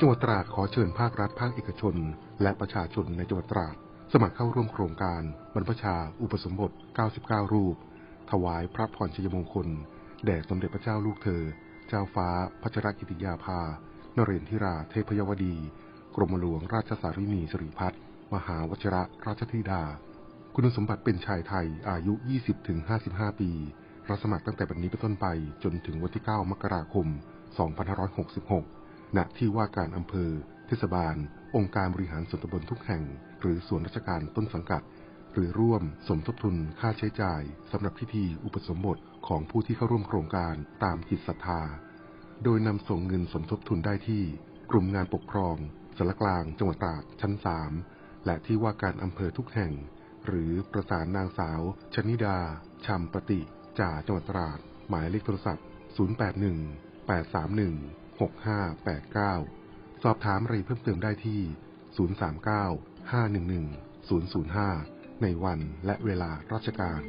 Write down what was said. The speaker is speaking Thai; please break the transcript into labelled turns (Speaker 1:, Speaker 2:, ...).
Speaker 1: จังหวัดตราดขอเชิญภาครัฐภาคเอกชน และประชาชนในจังหวัดตราด สมัครเข้าร่วมโครงการบรรพชา อุปสมบท 99 รูป ถวายพระพรชัยมงคล แด่สมเด็จพระเจ้าลูกเธอ เจ้าฟ้าพัชรกิติยาภา นเรนทิราเทพยวดี กรมหลวงราชสารินีสิริพัฒน์มหาวชิระราชธิดา คุณสมบัติเป็นชายไทยอายุ 20-55 ปีรับสมัครตั้งแต่บัดนนี้เป็นต้นไปจนถึงวันที่ 9 มกราคม 2566 ณที่ว่าการอำเภอ เทศบาล องค์การบริหารส่วนตำบลทุกแห่ง หรือส่วนราชการต้นสังกัด หรือร่วมสมทบทุนค่าใช้จ่ายสำหรับพิธีอุปสมบทของผู้ที่เข้าร่วมโครงการตามจิตศรัทธา โดยนำส่งเงินสมทบทุนได้ที่ กลุ่มงานปกครองสารกลาง จังหวัดตราดชั้น3และที่ว่าการอำเภอทุกแห่ง หรือประสานนางสาว ชนิดาชำปฏิจ่าจังหวัดตราด หมายเลขโทรศัพท์ 081 831 6589 สอบถามรายเพิ่มเติมได้ที่ 039 511 005 ในวันและเวลาราชการ